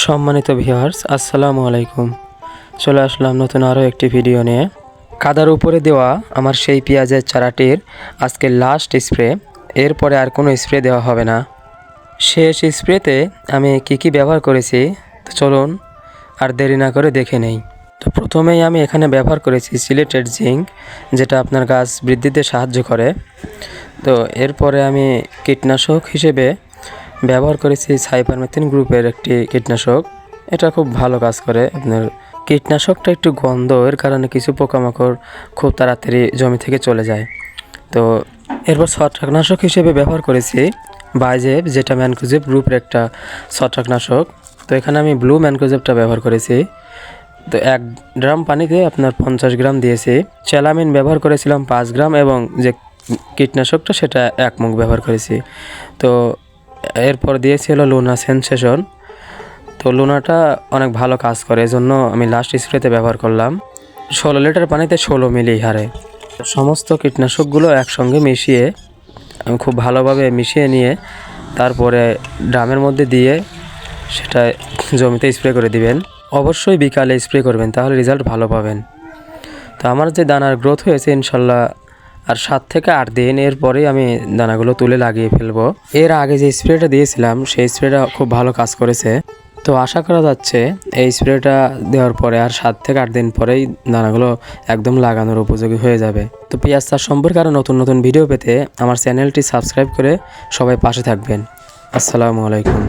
সম্মানিত ভিউয়ার্স, আসসালামু আলাইকুম। চলে আসলাম নতুন আরও একটি ভিডিও নিয়ে। কাদার উপরে দেওয়া আমার সেই পেঁয়াজের চারাটির আজকে লাস্ট স্প্রে এরপরে আর কোনো স্প্রে দেওয়া হবে না। শেষ স্প্রেতে আমি কি কি ব্যবহার করেছি, তো চলুন আর দেরি না করে দেখে নেই। তো প্রথমেই আমি এখানে ব্যবহার করেছি সিলেটেড জিঙ্ক, যেটা আপনার গাছ বৃদ্ধিতে সাহায্য করে। তো এরপরে আমি কীটনাশক হিসেবে ব্যবহার করেছি সাইপারমেথিন গ্রুপের একটি কীটনাশক। এটা খুব ভালো কাজ করে আপনার। কীটনাশকটা একটু গন্ধ এর কারণে কিছু পোকামাকড় খুব তাড়াতাড়ি জমি থেকে চলে যায়। তো এরপর ছত্রাকনাশক হিসেবে ব্যবহার করেছি বাইজেব যেটা ম্যানকোজেব গ্রুপের একটা ছত্রাকনাশক। তো এখানে আমি ব্লু ম্যানকোজেবটা ব্যবহার করেছি। তো এক ড্রাম পানিতে আপনার পঞ্চাশ গ্রাম দিয়েছি। চ্যালামিন ব্যবহার করেছিলাম পাঁচ গ্রাম এবং যে কীটনাশকটা সেটা এক মুখ ব্যবহার করেছি। তো এরপর দিয়েছি হলো লুনা সেনসেশন। তো লুনাটা অনেক ভালো কাজ করে, এজন্য আমি লাস্ট স্প্রেতে ব্যবহার করলাম। ষোলো লিটার পানিতে ষোলো মিলি হারে। সমস্ত কীটনাশকগুলো একসঙ্গে মিশিয়ে, আমি খুব ভালোভাবে মিশিয়ে নিয়ে তারপরে ড্রামের মধ্যে দিয়ে সেটা জমিতে স্প্রে করে দিবেন। অবশ্যই বিকালে স্প্রে করবেন, তাহলে রেজাল্ট ভালো পাবেন। তো আমার যে দানার গ্রোথ হয়েছে, ইনশাল্লাহ আর সাত থেকে আট দিন এরপরেই আমি দানাগুলো তুলে লাগিয়ে ফেলব। এর আগে যে স্প্রেটা দিয়েছিলাম, সেই স্প্রেটা খুব ভালো কাজ করেছে। তো আশা করা যাচ্ছে এই স্প্রেটা দেওয়ার পরে আর সাত থেকে আট দিন পরেই দানাগুলো একদম লাগানোর উপযোগী হয়ে যাবে। তো পেঁয়াজ চাষ সম্পর্কে আরও নতুন নতুন ভিডিও পেতে আমার চ্যানেলটি সাবস্ক্রাইব করে সবাই পাশে থাকবেন। আসসালামু আলাইকুম।